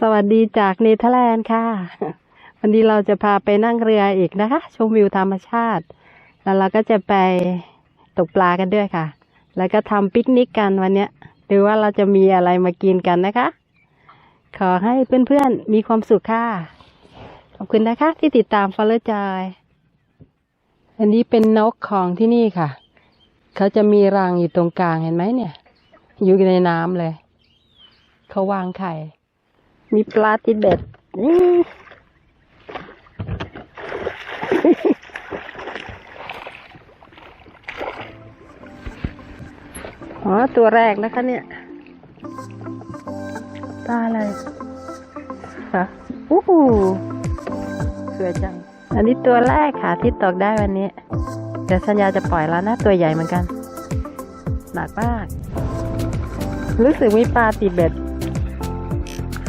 สวัสดีจากเนเธอร์แลนด์ค่ะ วันนี้เราจะพาไปนั่งเรืออีกนะคะ ชมวิวธรรมชาติ แล้วเราก็จะไปตกปลากันด้วยค่ะ แล้วก็ทำปิกนิกกันวันนี้ดูว่าเราจะมีอะไรมากินกันนะคะ ขอให้เพื่อนๆมีความสุขค่ะ ขอบคุณนะคะที่ติดตาม Follow Joy อันนี้เป็นนกของที่นี่ค่ะ เขาจะมีรังอยู่ตรงกลางเห็นไหมเนี่ย อยู่ในน้ำเลย เขาวางไข่ มีปลาติเบ็ดอ๋อ ตัวแรกนะคะเนี่ย ปลาอะไรฮะอู้หูสวยจัง อันนี้ตัวแรกค่ะ ที่ตกได้วันนี้ เดี๋ยวสัญญาจะปล่อยแล้วนะ ตัวใหญ่เหมือนกัน หนักมาก รู้สึกมีปลาติดเบ็ด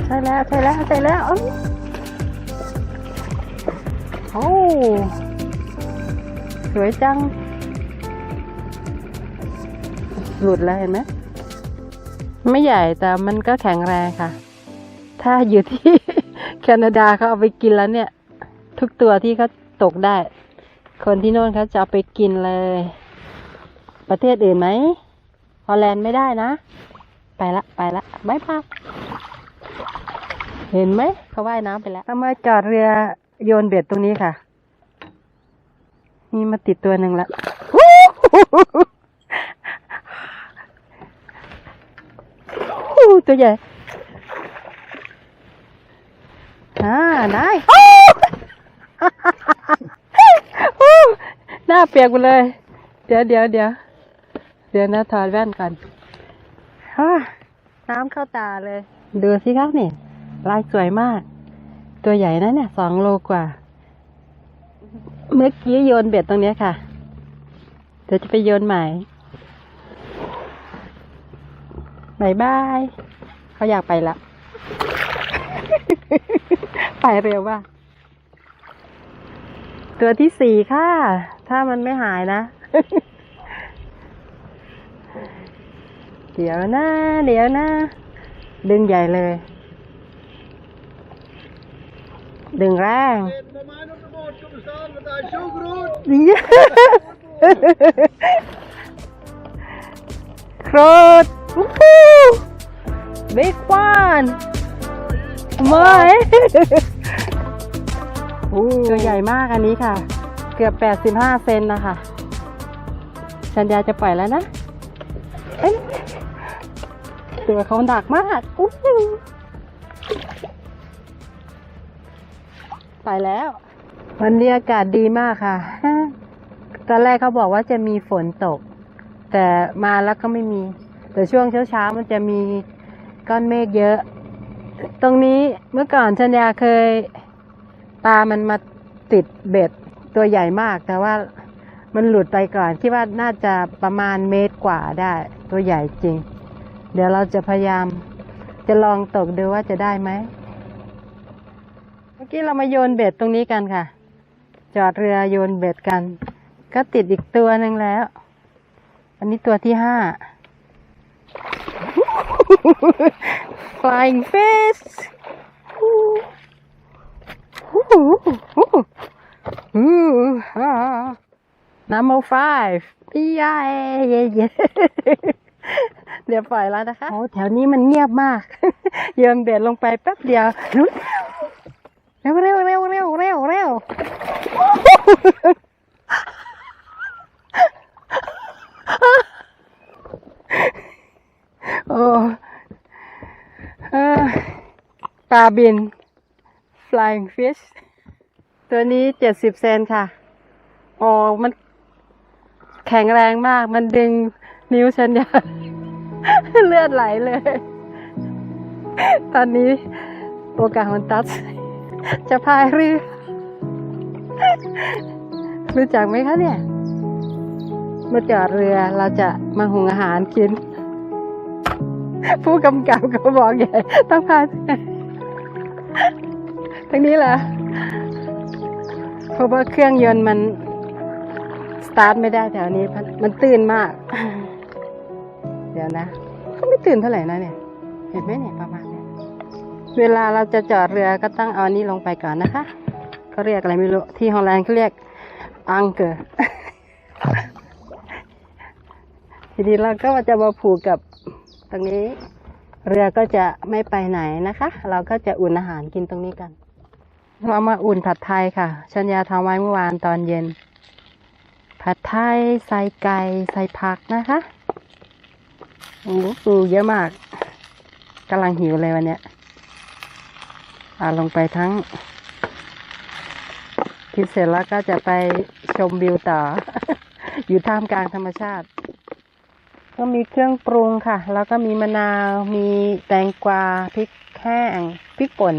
ใช่แล้วใช่แล้วใช่แล้วเอ้โอ้สวยจัง หลุดแล้วเห็นไหมไม่ใหญ่แต่มันก็แข็งแรงค่ะ ถ้าอยู่ที่แคนาดาเขาเอาไปกินแล้วเนี่ย ทุกตัวที่เขาตกได้ คนที่โน่นเขาจะเอาไปกินเลย ประเทศอื่นไหมฮอลแลนด์ไม่ได้นะ ไปละ ไปละบายบาย เห็นไหมเขาว่ายน้ำไปแล้วเอามาจอดเรือโยนเบ็ดตรงนี้ค่ะนี่มาติดตัวหนึ่งละตัวใหญ่อ่านายหน้าเปียกหมดเลย เดี๋ยวเดี๋ยวเดี๋ยวเดี๋ยวนะถอดแว่นก่อนน้ำเข้าตาเลย ดูสิครับนี่ ลายสวยมาก ตัวใหญ่นะเนี่ยสองโลกว่า เมื่อกี้โยนเบ็ดตรงนี้ค่ะ เดี๋ยวจะไปโยนใหม่บายบาย เขาอยากไปละ ไปเร็วว่ะตัวที่สี่ค่ะ ถ้ามันไม่หายนะ เดี๋ยวนะ เดี๋ยวนะ ดึงใหญ่เลย ดึงแรง Bij mij op de boot komen staan, want hij is zo groot. โครดบิ๊กวันไม่ตัวใหญ่มากอันนี้ค่ะ เกือบ 85 เซนนะคะสัญญาจะปล่อยแล้วนะเอ้ยตัวเขาหนักมากอู้ ไปแล้ว วันนี้อากาศดีมากค่ะ ตอนแรกเขาบอกว่าจะมีฝนตก แต่มาแล้วก็ไม่มี แต่ช่วงเช้าๆมันจะมีก้อนเมฆเยอะ ตรงนี้เมื่อก่อนชัญญาเคยปลามันมาติดเบ็ดตัวใหญ่มาก แต่ว่ามันหลุดไปก่อนคิดว่าน่าจะประมาณเมตรกว่าได้ ตัวใหญ่จริง เดี๋ยวเราจะพยายามจะลองตกดูว่าจะได้ไหม อกี้เรามาโยนเบ็ดตรงนี้กันค่ะ จอดเรือโยนเบ็ดกัน ก็ติดอีกตัวหนึ่งแล้ว อันนี้ตัวที่ห้า flying fish number five พี่ยาเย่เย่เดี๋ยวปล่อยแล้วนะคะโอ้แถวนี้มันเงียบมาก โยนเบ็ดลงไปแป๊บเดียวเร็วเร็วเร็วเร็วเร็วเร็วโอ้เอ่อปลาบิน flying fish ตัวนี้เจ็ดสิบเซนค่ะอ๋อมันแข็งแรงมาก มันดึงนิ้วฉันยาเลือดไหลเลย ตอนนี้โอกาสมันตัด จะพายเรือ รู้จักไหมคะเนี่ย มาจอดเรือเราจะมาหุงอาหารกิน ผู้กำกับก็บอกใหญ่ต้องพาทั้งนี้แหละเพราะว่าเครื่องยนต์มัน สตาร์ทไม่ได้แถวนี้มันมันตื่นมาก เดี๋ยวนะ ก็ไม่ตื่นเท่าไหร่นะเนี่ย เห็นไหมเนี่ยประมาณ เวลาเราจะจอดเรือก็ต้องเอานี้ลงไปก่อนนะคะเขาเรียกอะไรไม่รู้ ที่ฮอลแลนด์เขาเรียกอังเกอร์ทีนี้เราก็จะมาผูกกับตรงนี้ เรือก็จะไม่ไปไหนนะคะ เราก็จะอุ่นอาหารกินตรงนี้กัน เรามาอุ่นผัดไทยค่ะชัญญาทำไว้เมื่อวานตอนเย็น ผัดไทยใส่ไก่ใส่ผักนะคะโอ้โหเยอะมากกำลังหิวเลยวันเนี้ย อาลงไปทั้งกินเสร็จแล้วก็จะไปชมวิวต่อ อยู่ท่ามกลางธรรมชาติ ก็มีเครื่องปรุงค่ะ แล้วก็มีมะนาว มีแตงกวาพริกแห้งพริกป่น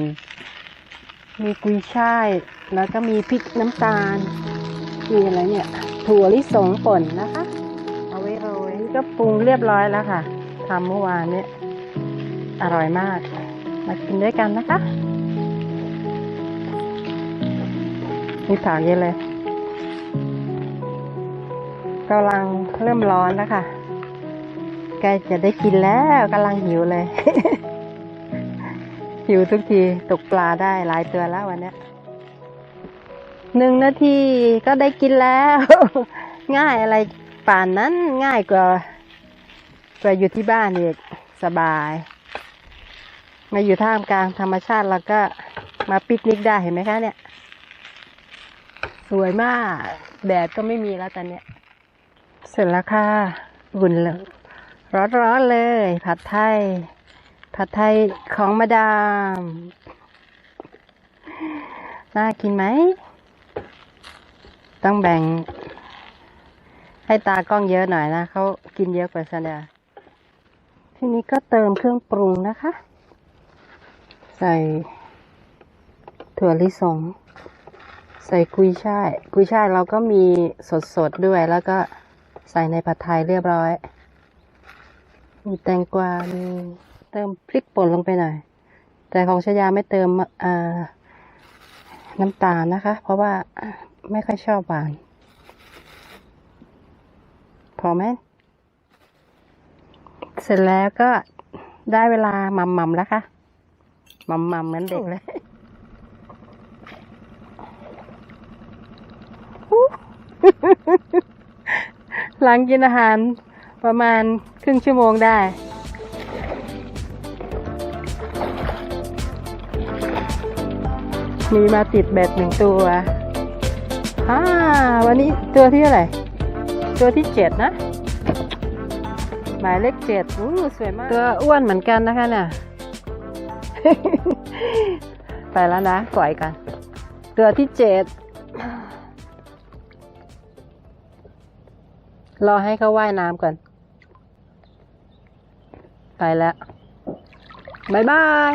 มีกุยช่าย แล้วก็มีพริกน้ำตาล มีอะไรเนี่ย ถั่วลิสงป่นนะคะ เอาไว้โรยก็ปรุงเรียบร้อยแล้วค่ะทำเมื่อวานเนี่ยอร่อยมาก มากินด้วยกันนะคะ มีผักเยอะเลยกำลังเริ่มร้อนแล้วค่ะใกล้จะได้กินแล้วกำลังหิวเลย หิวทุกทีตกปลาได้หลายตัวแล้ววันนี้หนึ่งนาทีก็ได้กินแล้ว ง่ายอะไรป่านนั้นง่ายกว่ากว่าอยู่ที่บ้านอีกสบาย มาอยู่ท่ามกลางธรรมชาติแล้วก็มาปิกนิกได้เห็นไหมคะเนี่ย สวยมาก แดดก็ไม่มีแล้วตอนเนี้ย เสร็จแล้วค่ะอุ่นเลยร้อนๆเลย ผัดไทย ผัดไทยของมาดาม น่ากินไหม ต้องแบ่ง ให้ตากล้องเยอะหน่อยนะ เขากินเยอะกว่าฉันเดาทีนี้ก็เติมเครื่องปรุงนะคะ ใส่ถั่วลิสง ใส่กุยช่าย กุยช่ายเราก็มีสดๆด้วยแล้วก็ใส่ในผัดไทยเรียบร้อย มีแตงกวามีเติมพริกป่นลงไปหน่อย แต่ของชายาไม่เติมน้ำตาลนะคะ เพราะว่าไม่ค่อยชอบหวาน พอไหม เสร็จแล้วก็ได้เวลามัมมัมแล้วค่ะมัมมัมเหมือนเด็กเลย หลังกินอาหารประมาณครึ่งชั่วโมงได้ มีมาติดเบ็ดหนึ่งตัวอ่าวันนี้ตัวที่เท่าไหร่ตัวที่เจ็ดนะ หมายเลขเจ็ดอู้สวยมาก ตัวอ้วนเหมือนกันนะคะเนี่ยไปแล้วนะ ปล่อยกัน ตัวที่เจ็ด รอให้เขาว่ายน้ำก่อน ไปแล้วบายบาย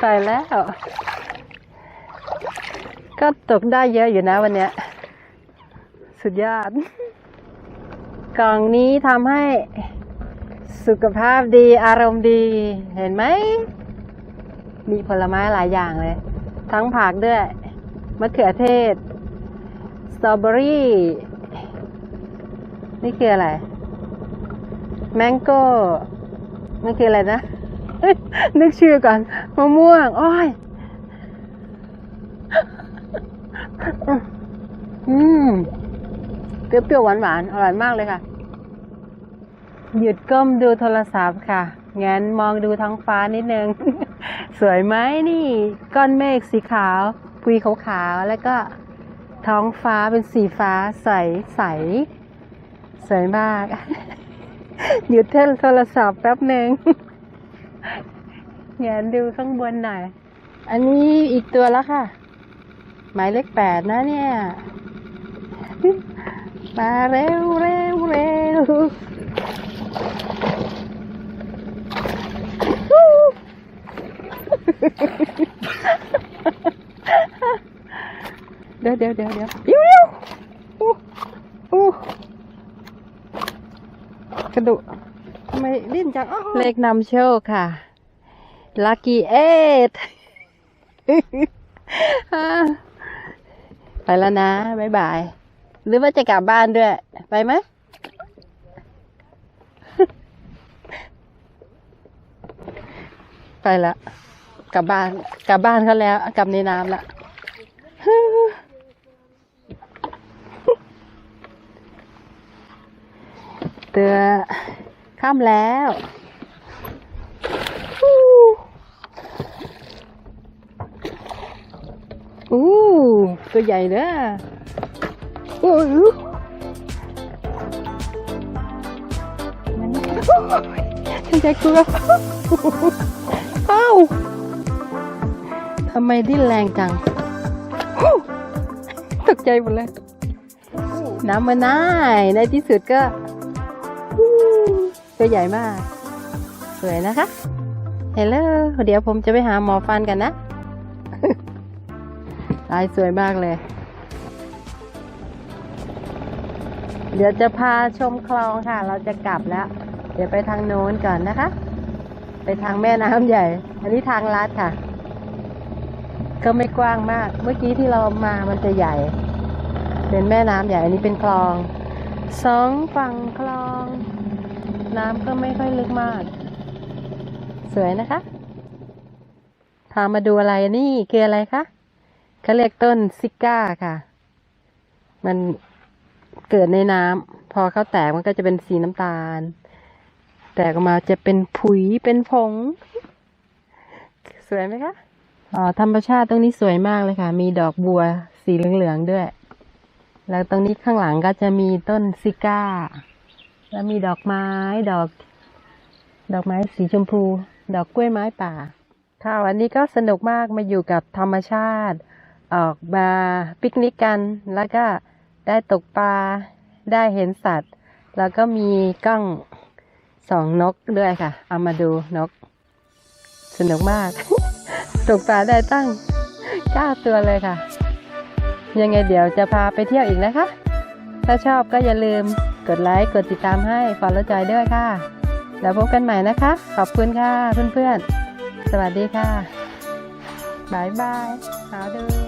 ไปแล้ว ก็ตกได้เยอะอยู่นะวันเนี้ย สุดยอด กล่องนี้ทำให้สุขภาพดีอารมณ์ดีเห็นไหม มีผลไม้หลายอย่างเลย ทั้งผักด้วย มะเขือเทศ ตรอเบอรี่ นี่คืออะไร แมงโก้มันคืออะไรนะ นึกชื่อก่อน มะม่วง อ้อยอืมเปรี้ยวๆหวานๆ อร่อยมากเลยค่ะ หยุดก้มดูโทรศัพท์ค่ะ งั้นมองดูท้องฟ้านิดนึง สวยไหมนี่ ก้อนเมฆสีขาว ปุยขาวๆ แล้วก็ ท้องฟ้าเป็นสีฟ้าใสใสสวยมาก หยุดเท่โทรศัพท์แป๊บหนึ่งแงนดูข้างบนหน่อย อันนี้อีกตัวแล้วค่ะ หมายเลขแปดนะเนี่ย มาเร็วเร็วเร็ว เดี๋ยวเดี๋ยวเดี๋ยวเดี๋ยวเดี๋ยวอู้อู้กระดูกทำไมดิ้นจังเลขนำโชคค่ะ lucky eight ไปแล้วนะ บ๊ายบาย หรือว่าจะกลับบ้านด้วย ไปไหมไปละกลับบ้าน กลับบ้านเขาแล้ว กลับในน้ำละ เตือข้ามแล้วอู้ตัวใหญ่เด้ออู้หูฉันจะกลัวเอ้าทำไมดิ้นแรงจัง ตกใจหมดเลยน้ำมันน่ายในที่สุดก็ ตัวใหญ่มาก สวยนะคะเฮลโลเดี๋ยวผมจะไปหาหมอฟันกันนะลายสวยมากเลย เดี๋ยวจะพาชมคลองค่ะ เราจะกลับแล้ว เดี๋ยวไปทางโน้นก่อนนะคะ ไปทางแม่น้ำใหญ่ อันนี้ทางลัดค่ะ ก็ไม่กว้างมาก เมื่อกี้ที่เรามามันจะใหญ่ เป็นแม่น้ำใหญ่ อันนี้เป็นคลอง สองฝั่งคลอง น้ำก็ไม่ค่อยลึกมาก สวยนะคะ พามาดูอะไรนี่คืออะไรคะเขาเรียกต้นซิก้าค่ะ มันเกิดในน้ำพอเขาแตกมันก็จะเป็นสีน้ำตาล แตกออกมาจะเป็นผุยเป็นผง สวยไหมคะอ๋อธรรมชาติตรงนี้สวยมากเลยค่ะ มีดอกบัวสีเหลืองๆด้วย แล้วตรงนี้ข้างหลังก็จะมีต้นซิก้า แล้วมีดอกไม้ดอก ดอกไม้สีชมพู ดอกกล้วยไม้ป่า ค่ะวันนี้ก็สนุกมากมาอยู่กับธรรมชาติ ออกมาปิกนิกกัน แล้วก็ได้ตกปลาได้เห็นสัตว์ แล้วก็มีกล้องสองนกด้วยค่ะ เอามาดูนก สนุกมาก ตกปลาได้ตั้งเก้าตัวเลยค่ะ ยังไงเดี๋ยวจะพาไปเที่ยวอีกนะคะ ถ้าชอบก็อย่าลืม กดไลค์ กดติดตามให้ฟอลโล่จอยด้วยค่ะ แล้วพบกันใหม่นะคะ ขอบคุณค่ะเพื่อนๆ สวัสดีค่ะบายบายหาดู